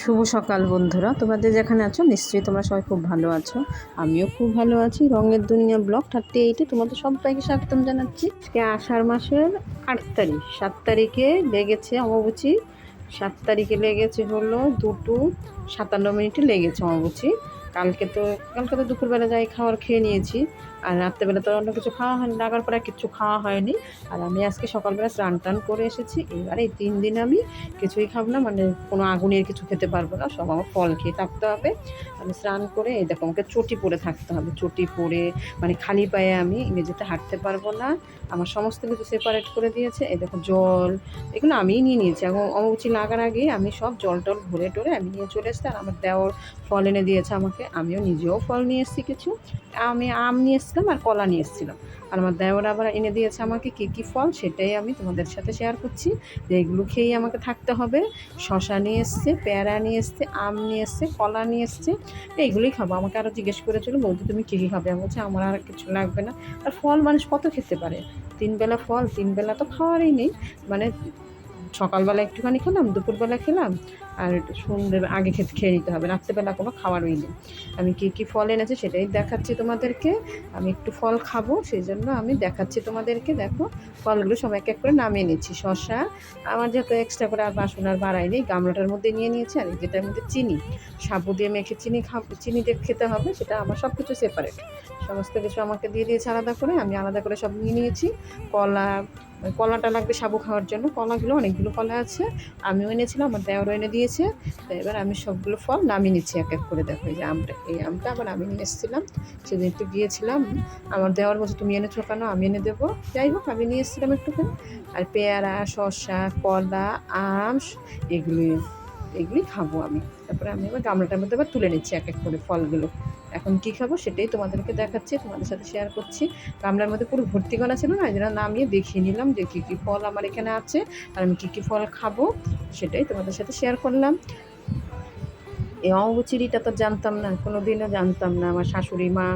শুভ সকাল বন্ধুরা। তোমাদের যেখানে আছো, নিশ্চয়ই তোমরা সবাই খুব ভালো আছো। আমিও খুব ভালো আছি। রঙের দুনিয়া ব্লগ থার্টি এইটে তোমাদের সবাইকে স্বাগতম জানাচ্ছি। আজকে আষাঢ় মাসের আট তারিখ। সাত তারিখে লেগেছে অমাবুচি। সাত তারিখে লেগেছে হলো দুটো সাতান্ন মিনিটে লেগেছে অমাবুচি। কালকে তো কালকে তো দুপুরবেলা যাই খাওয়ার খেয়ে নিয়েছি। আর রাত্রেবেলা তো অন্য কিছু খাওয়া হয়নি লাগার পরে কিচ্ছু খাওয়া হয়নি। আর আমি আজকে সকালবেলা স্নান টান করে এসেছি, এবারে এই তিন দিন আমি কিছুই খাব না মানে কোনো আগুনের কিছু খেতে পারব না, সব আমার ফল খেয়ে থাকতে হবে। আমি স্নান করে, এই দেখো আমাকে চটি পরে থাকতে হবে, চটি পরে মানে খালি পায়ে আমি মেঝেতে হাঁটতে পারব না। আমার সমস্ত কিছু সেপারেট করে দিয়েছে। এই দেখো জল, এগুলো আমিই নিয়ে নিয়েছি। এখন অমুচি লাগার আগে আমি সব জল টল ভরে টরে আমি নিয়ে চলে এসেছি। আর আমার দেওয়ার ফল এনে দিয়েছে আমাকে। আমিও নিজেও ফল নিয়ে এসেছি কিছু। আমি আম নিয়ে এসেছিলাম আর কলা নিয়ে এসেছিলাম। আর আমার দেওয়ার আবার এনে দিয়েছে আমাকে কী কী ফল, সেটাই আমি তোমাদের সাথে শেয়ার করছি। যে এগুলো খেয়েই আমাকে থাকতে হবে। শশা নিয়ে এসছে, পেয়ারা নিয়ে এসছে, আম নিয়ে এসছে, কলা নিয়ে এসছে। এইগুলোই খাব। আমাকে আরও জিজ্ঞেস করেছিল, বৌদি তুমি কী কী খাবে? আমি বলছি, আমার আর কিছু লাগবে না। আর ফল মানুষ কত খেতে পারে? তিন বেলা ফল তিন বেলা তো খাওয়ারই নেই। মানে সকালবেলা একটুখানি খেলাম, দুপুরবেলা খেলাম, আর সন্ধ্যে আগে খেতে খেয়ে নিতে হবে, রাত্রেবেলা কোনো খাওয়ারই নেই আমি কী কী ফল এনেছি সেটাই দেখাচ্ছি তোমাদেরকে। আমি একটু ফল খাব, সেই জন্য আমি দেখাচ্ছি তোমাদেরকে। দেখো, ফলগুলো সব এক এক করে নামিয়ে নিচ্ছি। শশা আমার যেহেতু এক্সট্রা করে আর বাসন আর নেই, গামলাটার মধ্যে নিয়ে নিয়েছি, আর যেটার মধ্যে চিনি। সাবু দিয়ে মেখে চিনি খাব চিনি দিয়ে খেতে হবে, সেটা আমার সব কিছু সেপারেট সমস্ত কিছু আমাকে দিয়ে দিয়েছে আলাদা করে, আমি আলাদা করে সব নিয়ে নিয়েছি। কলা কলাটা লাগবে সাবু খাওয়ার জন্য। কলাগুলো অনেকগুলো কলা আছে, আমিও এনেছিলাম, আমার দেওয়ারও এনে দিয়েছে। তো এবার আমি সবগুলো ফল নামিয়ে নিচ্ছি, এক এক করে দেখো, এই যে আমটা, এই আমটা আবার আমি নিয়ে এসেছিলাম। সেদিন একটু গিয়েছিলাম, আমার দেওয়ার বলছে, তুমি এনেছো কেন? আমি এনে দেবো। যাই হোক, আমি নিয়ে এসেছিলাম একটুখানি। আর পেয়ারা, শসা, কলা, আম এগুলি এগুলি খাব আমি। তারপরে আমি আবার গামলাটার মধ্যে আবার তুলে নিচ্ছি, এক এক করে ফলগুলো। এখন কী খাব সেটাই তোমাদেরকে দেখাচ্ছি, তোমাদের সাথে শেয়ার করছি। গামলার মধ্যে পুরো ভর্তি করা ছিল না জন্য নামিয়ে দেখিয়ে নিলাম যে কী কী ফল আমার এখানে আছে আর আমি কী কী ফল খাব সেটাই তোমাদের সাথে শেয়ার করলাম। এই অঙ্গচিরিটা তো জানতাম না কোনো দিনও জানতাম না। আমার শাশুড়ি মা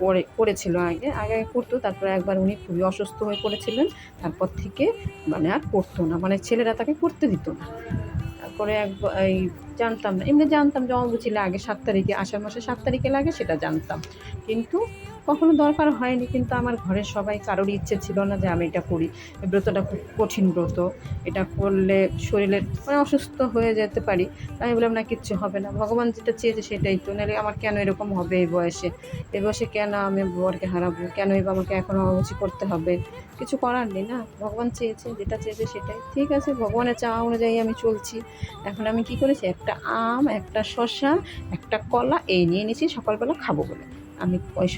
করে করেছিল আগে আগে করতো তারপরে একবার উনি খুবই অসুস্থ হয়ে পড়েছিলেন, তারপর থেকে মানে আর করতো না মানে ছেলেরা তাকে করতে দিত না। তারপরে একবার এই জানতাম না। এমনি জানতাম জমা বুঝি লাগে সাত তারিখে, আষাঢ় মাসে সাত তারিখে লাগে, সেটা জানতাম। কিন্তু কখনো দরকার হয়নি, কিন্তু আমার ঘরের সবাই কারোরই ইচ্ছে ছিল না যে আমি এটা করি। ব্রতটা খুব কঠিন ব্রত। এটা করলে শরীরের মানে অসুস্থ হয়ে যেতে পারি। আমি বললাম, না, কিচ্ছু হবে না। ভগবান যেটা চেয়েছে সেটাই তো। নাহলে আমার কেন এরকম হবে এই বয়সে? এই বয়সে কেন আমি বরকে হারাবো? কেন এবার আমাকে এখন অবচি করতে হবে? কিছু করার নেই, না? ভগবান চেয়েছে, যেটা চেয়েছে সেটাই। ঠিক আছে, ভগবানের চাওয়া অনুযায়ী আমি চলছি। এখন আমি কি করেছি? একটা আম, একটা শসা, একটা কলা, এই নিয়ে নিয়েছি সকালবেলা খাব বলে। আমি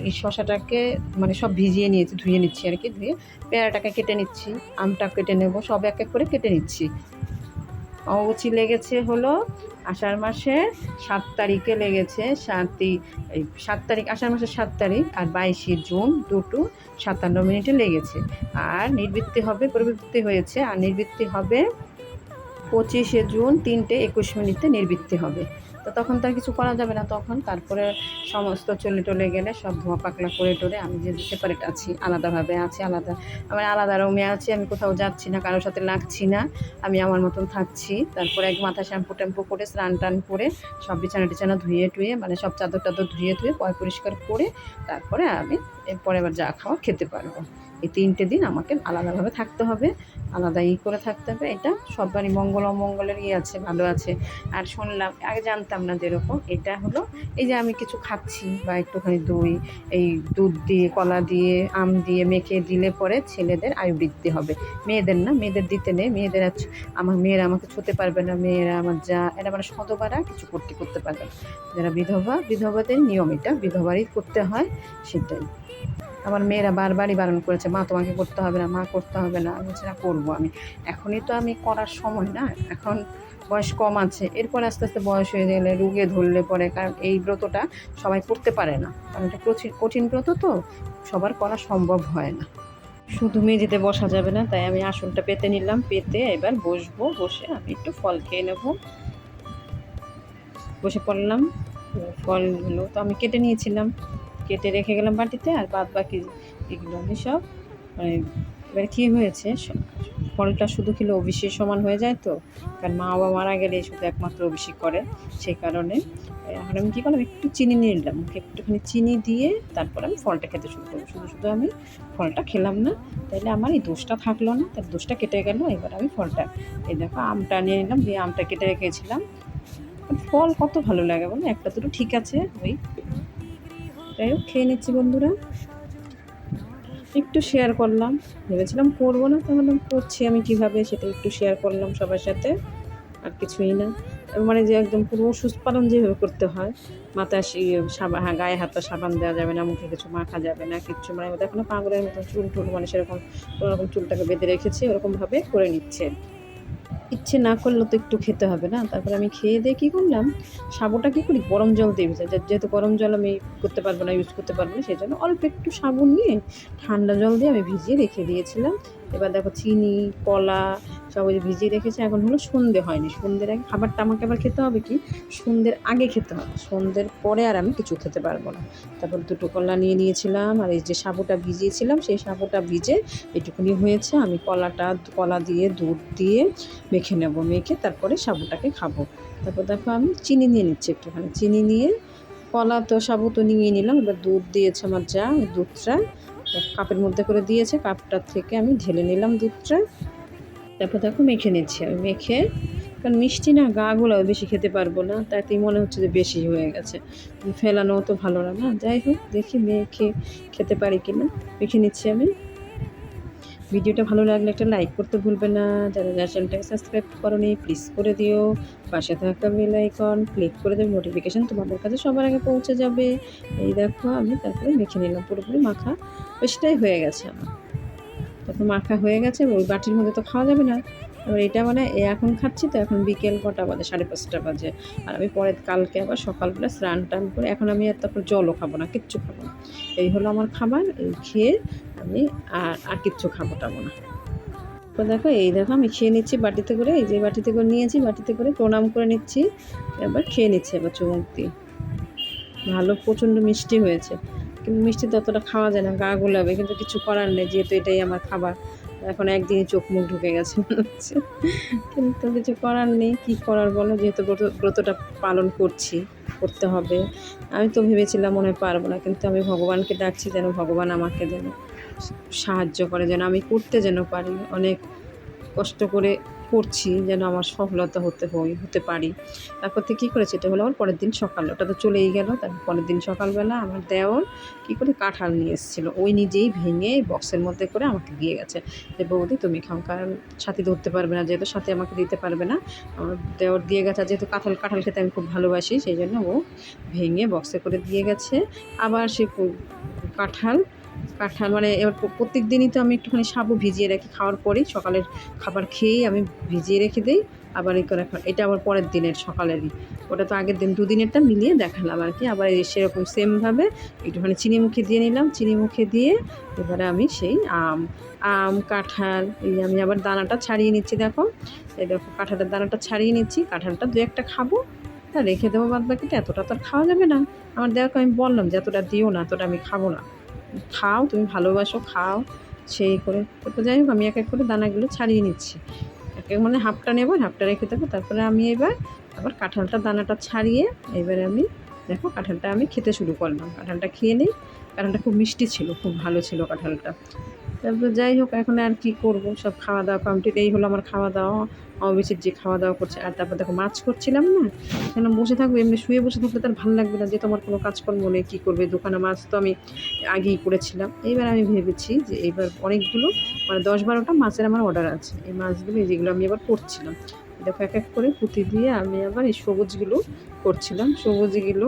এই শশাটাকে মানে সব ভিজিয়ে নিয়েছি, ধুয়ে নিচ্ছি আর কি, ধুয়ে পেয়ারাটাকে কেটে নিচ্ছি, আমটা কেটে নেব, সব এক এক করে কেটে নিচ্ছি। অবচি লেগেছে হলো আষাঢ় মাসে সাত তারিখে লেগেছে সাতই, এই সাত তারিখ, আষাঢ় মাসের সাত তারিখ আর বাইশে জুন দুটো সাতান্ন মিনিটে লেগেছে। আর নির্বৃত্তি হবে, প্রবৃত্তি হয়েছে, আর নির্বৃত্তি হবে পঁচিশে জুন তিনটে একুশ মিনিটে নির্বৃত্তি হবে। তো তখন তো আর কিছু করা যাবে না। তখন তারপরে সমস্ত চলে টলে গেলে সব ধোয়া পাকলা করে টোরে আমি যে সেপারেট আছি, আলাদাভাবে আছি, আলাদা। আমার আলাদা রুমে আছি, আমি কোথাও যাচ্ছি না, কারোর সাথে লাগছি না। আমি আমার মতন থাকছি। তারপরে এক মাথা শ্যাম্পু ট্যাম্পু করে, স্নান টান করে, সব বিছানা টিছানা ধুয়ে টুয়ে মানে সব চাদর টাদর ধুয়ে ধুয়ে পয় পরিষ্কার করে, তারপরে আমি এরপরে আবার যা খাওয়া খেতে পারব। এই তিনটে দিন আমাকে আলাদাভাবে থাকতে হবে। আলাদা ই করে থাকতে হবে। এটা সববারই মঙ্গল অমঙ্গলের ইয়ে আছে, ভালো আছে। আর শুনলাম, আগে জানতাম না যেরকম, এটা হলো এই যে আমি কিছু খাচ্ছি বা একটুখানি দই, এই দুধ দিয়ে, কলা দিয়ে, আম দিয়ে মেখে দিলে পরে ছেলেদের আয়ু বৃদ্ধি হবে। মেয়েদের না, মেয়েদের দিতে নেই, মেয়েদের আমার মেয়েরা আমাকে ছুতে পারবে না, মেয়েরা আমার যা এটা মানে সতবারা কিছু করতে করতে পারবে যারা বিধবা, বিধবাদের নিয়ম এটা, বিধবারই করতে হয়, সেটাই। আমার মেয়েরা বারবারই বারণ করেছে, মা, তোমাকে করতে হবে না, মা, করতে হবে না। আমি বলছি, না, করব আমি। এখনই তো আমি করার সময় না, এখন বয়স কম আছে। এরপর আস্তে আস্তে বয়স হয়ে গেলে, রুগে ধরলে পরে, কারণ এই ব্রতটা সবাই করতে পারে না। কারণ এটা কঠিন কঠিন ব্রত তো, সবার করা সম্ভব হয় না। শুধু মেঝেতে বসা যাবে না, তাই আমি আসনটা পেতে নিলাম, পেতে এবার বসবো, বসে আমি একটু ফল খেয়ে নেব। বসে পড়লাম, ফলগুলো তো আমি কেটে নিয়েছিলাম। কেটে রেখে গেলাম বাটিতে আর বাদ বাকি এগুলো আমি সব মানে এবার কী হয়েছে ফলটা শুধু খেলে অভিষেক সমান হয়ে যায় তো, কারণ মা বাবা মারা গেলে শুধু একমাত্র অভিষেক করে, সেই কারণে, এখন আমি কী করলাম, একটু চিনি নিয়ে নিলাম একটুখানি চিনি দিয়ে তারপর আমি ফলটা খেতে শুরু করব শুধু শুধু আমি ফলটা খেলাম না, তাইলে আমার এই দোষটা থাকল না, তার দোষটা কেটে গেল, এবার আমি ফলটা, এই দেখো আমটা নিয়ে নিলাম, দিয়ে আমটা কেটে রেখেছিলাম, ফল কত ভালো লাগে বলো, একটা দুটো ঠিক আছে, ওই যাই হোক, খেয়ে নিচ্ছি বন্ধুরা। একটু শেয়ার করলাম। ভেবেছিলাম করব না, তো ভাবলাম করছি আমি কীভাবে সেটা একটু শেয়ার করলাম সবার সাথে। আর কিছুই না। মানে যে একদম পুরো ওষুধ পালন যেভাবে করতে হয়, মাথায় সাবান হ্যাঁ গায়ে হাতে সাবান দেওয়া যাবে না, মুখে কিছু মাখা যাবে না, কিচ্ছু মানে এখনও পাগলের মতন চুল টুল মানে সেরকম কোনো রকম চুলটাকে বেঁধে রেখেছে, ওরকমভাবে করে নিচ্ছে। ইচ্ছে না করলে তো একটু খেতে হবে না? তারপরে আমি খেয়ে দিয়ে কী করলাম? সাবুটা কী করি? গরম জল দিয়ে ভেজা যেহেতু গরম জল আমি করতে পারব না ইউজ করতে পারব না সেই জন্য অল্প একটু সাবুন নিয়ে ঠান্ডা জল দিয়ে আমি ভিজিয়ে রেখে দিয়েছিলাম। এবার দেখো চিনি, কলা ওই ভিজিয়ে রেখেছি, এখন হলো সন্ধে হয়নি। সন্ধ্যের আগে খাবারটা আমাকে আবার খেতে হবে কি? সন্ধ্যের আগে খেতে হবে। সন্ধ্যের পরে আর আমি কিছু খেতে পারব না। তারপর দুটো কলা নিয়ে নিয়েছিলাম, আর এই যে সাবুটা ভিজিয়েছিলাম, সেই সাবুটা ভিজে এটুকুনি হয়েছে। আমি কলাটা, কলা দিয়ে, দুধ দিয়ে মেখে নেব, মেখে তারপরে সাবুটাকে খাব। তারপর দেখো আমি চিনি নিয়ে নিচ্ছি একটুখানি। চিনি নিয়ে কলা তো, সাবু তো নিয়ে নিলাম। এবার দুধ দিয়েছে আমার যা, দুধটা। কাপের মধ্যে করে দিয়েছে কাপটার থেকে আমি ঢেলে নিলাম দুধটা। তারপর দেখো মেখে নিচ্ছি। আমি মেখে, কারণ মিষ্টি না গাগুলো বেশি খেতে পারব না, তাতেই মনে হচ্ছে যে বেশি হয়ে গেছে। ফেলানো তো ভালো না। না, যাই হোক, দেখি মেখে খেতে পারি কি না মেখে নিচ্ছি আমি। ভিডিওটা ভালো লাগলে একটা লাইক করতে ভুলবে না। যারা যারা চ্যানেলটাকে সাবস্ক্রাইব করনি, প্লিজ করে দিও। পাশে থাকা বেল আইকন ক্লিক করে দেবে, নোটিফিকেশান তোমাদের কাছে সবার আগে পৌঁছে যাবে। এই দেখো আমি তারপরে মেখে নিলাম, পুরোপুরি মাখা বেশিটাই হয়ে গেছে আমার। তারপর মাখা হয়ে গেছে ওই বাটির মধ্যে তো খাওয়া যাবে না। এবার এটা মানে এখন খাচ্ছি তো এখন বিকেল কটা বাজে, সাড়ে পাঁচটা বাজে। আর আমি পরে কালকে আবার সকালবেলা স্নান টান করে এখন আমি আর তারপর জলও খাব না, কিচ্ছু খাব না। এই হলো আমার খাবার, এই খেয়ে আমি আর আর কিচ্ছু খাব টাবো না। তো দেখো এই দেখো আমি খেয়ে নিচ্ছি বাটিতে করে, এই যে বাটিতে করে নিয়েছি, বাটিতে করে প্রণাম করে নিচ্ছি, এবার খেয়ে নিচ্ছি এবার চুমুক দিয়ে। ভালো প্রচণ্ড মিষ্টি হয়েছে। কিন্তু মিষ্টি ততটা খাওয়া যায় না, গা গোলাবে, কিন্তু কিছু করার নেই, যেহেতু এটাই আমার খাবার। এখন একদিনই চোখ মুখ ঢুকে গেছে হচ্ছে। কিন্তু কিছু করার নেই, কী করার বলো? যেহেতু ব্রত, ব্রতটা পালন করছি, করতে হবে। আমি তো ভেবেছিলাম মনে পারব না, কিন্তু আমি ভগবানকে ডাকছি যেন ভগবান আমাকে যেন সাহায্য করে, যেন আমি করতে যেন পারি। অনেক কষ্ট করে করছি যেন আমার সফলতা হতে হই, হতে পারি। তারপর থেকে কী করেছে? এটা হলো আমার পরের দিন সকাল। ওটা তো চলেই গেল। তারপর পরের দিন সকালবেলা আমার দেওর কী করে কাঁঠাল নিয়ে এসেছিল। ওই নিজেই ভেঙে বক্সের মধ্যে করে আমাকে দিয়ে গেছে যে, বৌদি, তুমি খাও। কারণ সাথে ধরতে পারবে না, যেহেতু সাথে আমাকে দিতে পারবে না। আমার দেওর দিয়ে গেছে। যেহেতু কাঁঠাল কাঁঠাল খেতে আমি খুব ভালোবাসি, সেই জন্য ও ভেঙে বক্সে করে দিয়ে গেছে। আবার সে কাঁঠাল কাঁঠাল মানে এবার প্রত্যেক দিনই তো আমি একটুখানি সাবু ভিজিয়ে রাখি খাওয়ার পরেই। সকালের খাবার খেয়েই আমি ভিজিয়ে রেখে দিই। আবার এই করে এটা আবার পরের দিনের, সকালেরই। ওটা তো আগের দিন দুদিনেরটা মিলিয়ে দেখালাম আর কি। আবার এই সেরকম সেমভাবে একটুখানি চিনি মুখে দিয়ে নিলাম। চিনি মুখে দিয়ে এবারে আমি সেই আম আম, কাঁঠাল, এই আমি আবার দানাটা ছাড়িয়ে নিচ্ছি দেখো। এই দেখো, কাঁঠালের দানাটা ছাড়িয়ে নিচ্ছি। কাঁঠালটা দু একটা খাব, তা রেখে দেবো বাদ বাকিটা এতটা তো আর খাওয়া যাবে না। আমার দেখো আমি বললাম যে, এতটা দিও না, এতটা আমি খাব না। খাও, তুমি ভালোবাসো, খাও। সেই করে তারপর যাই হোক, আমি এক এক করে দানাগুলো ছাড়িয়ে নিচ্ছি। এক এক মানে হাফটা নেব, হাফটা রেখে দেবো, তারপরে আমি এবার আবার কাঁঠালটা, দানাটা ছাড়িয়ে এবারে আমি, দেখো কাঁঠালটা আমি খেতে শুরু করলাম। কাঁঠালটা খেয়ে নিই, কাঁঠালটা খুব মিষ্টি ছিল, খুব ভালো ছিল কাঁঠালটা। তারপর যাই হোক, এখন আর কি করব? সব খাওয়া দাওয়া কমপ্লিট এই হলো আমার খাওয়া দাওয়া অফিসের যে খাওয়া দাওয়া করছে, আর তারপর দেখো মাছ করছিলাম না সেখানে বসে থাকব, এমনি শুয়ে বসে থাকলে তার ভালো লাগবে না, যে তোমার কোনো কাজকর্ম নেই, কী করবে, দোকানে মাছ তো আমি আগেই করেছিলাম। এইবার আমি ভেবেছি যে এইবার অনেকগুলো মানে দশ বারোটা মাছের আমার অর্ডার আছে। এই মাছগুলো যেগুলো আমি এবার করছিলাম। দেখো এক এক করে পুঁতি দিয়ে আমি আবার এই সবুজগুলো করছিলাম। সবুজগুলো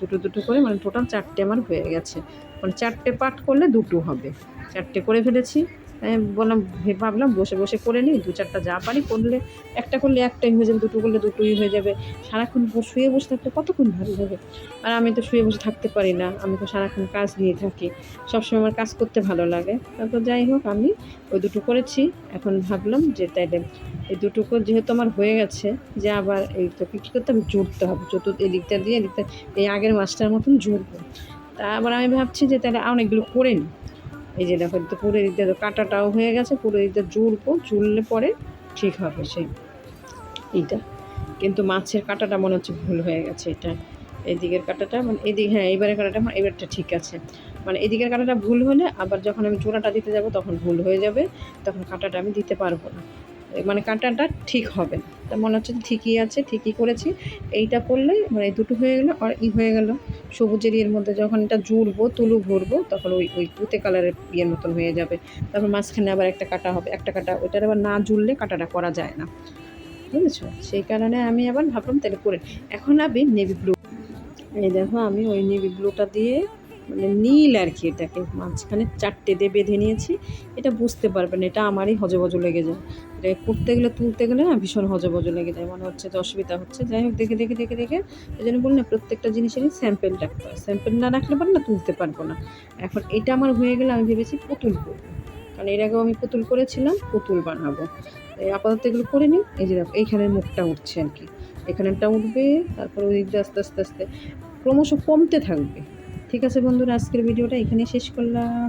দুটো দুটো করে মানে টোটাল চারটে আমার হয়ে গেছে। মানে চারটে পাট করলে দুটো হবে। চারটে করে ফেলেছি। বললাম ভাবলাম বসে বসে করে নিই, দু চারটা যা পারি করলে। একটা করলে একটাই হয়ে যাবে, দুটো করলে দুটোই হয়ে যাবে। সারাক্ষণ শুয়ে বসে থাকতে কতক্ষণ ভালো হবে? আর আমি তো শুয়ে বসে থাকতে পারি না, আমি তো সারাক্ষণ কাজ নিয়ে থাকি। সবসময় আমার কাজ করতে ভালো লাগে। তারপর যাই হোক, আমি ওই দুটো করেছি। এখন ভাবলাম যে তাইলে এই দুটো যেহেতু আমার হয়ে গেছে, যে আবার এই তো কী করতে হবে জুড়তে হবে। চতুর্থ এদিকটা দিয়ে এদিকটা এই আগের মাছটার মতন জুড়বো তা আবার আমি ভাবছি যে তাহলে অনেকগুলো করে নিই। এই যে দেখো, তো পুরো দিকটা তো কাটাটাও হয়ে গেছে, পুরো দিকটা জুড়বো জুড়লে পরে ঠিক হবে সেই এইটা। কিন্তু মাছের কাটাটা মনে হচ্ছে ভুল হয়ে গেছে এটা। এদিকের কাটাটা মানে এদিকে হ্যাঁ এইবারের কাটাটা মানে এবারটা ঠিক আছে। মানে এদিকের কাটাটা ভুল হলে আবার যখন আমি জোড়াটা দিতে যাব তখন ভুল হয়ে যাবে, তখন কাটাটা আমি দিতে পারব না। মানে কাঁটাটা ঠিক হবে তা মনে হচ্ছে ঠিকই আছে, ঠিকই করেছি। এইটা করলে মানে দুটো হয়ে গেলো আর ই হয়ে গেল। সবুজের ইয়ের মধ্যে যখন এটা জুড়বো, তুলু ভরবো, তখন ওই ওই তুতে কালারের ইয়ের মতন হয়ে যাবে। তারপর মাঝখানে আবার একটা কাটা হবে, একটা কাটা, ওইটার আবার না জুড়লে কাটাটা করা যায় না। বুঝেছ? সেই কারণে আমি আবার ভাবলাম তাহলে করে এখন আমি নেভি ব্লু এই দেখো আমি ওই নেভি ব্লুটা দিয়ে মানে নীল আর কি এটাকে। মাঝখানে চারটে দিয়ে বেঁধে নিয়েছি। এটা বুঝতে পারবেন, এটা আমারই হজবজ লেগে যায়। এটা করতে গেলে, তুলতে গেলে না ভীষণ হজবজ লেগে যায়। মনে হচ্ছে যে অসুবিধা হচ্ছে। যাই হোক, দেখে দেখে দেখে দেখে এই জন্য বলি না, প্রত্যেকটা জিনিসেরই স্যাম্পেল রাখতে হয়। স্যাম্পেল না রাখলে পারে না তুলতে পারব না। এখন এটা আমার হয়ে গেলে আমি ভেবেছি পুতুল করব। কারণ এর আগেও আমি পুতুল করেছিলাম, পুতুল বানাবো। এই আপাতত এগুলো করে নিই। এই যে দেখো এইখানের মুখটা উঠছে আর কি। এখানেরটা উঠবে, তারপর ওই আস্তে আস্তে আস্তে ক্রমশ কমতে থাকবে। ঠিক আছে বন্ধুরা আজকের ভিডিওটা এখানে শেষ করলাম।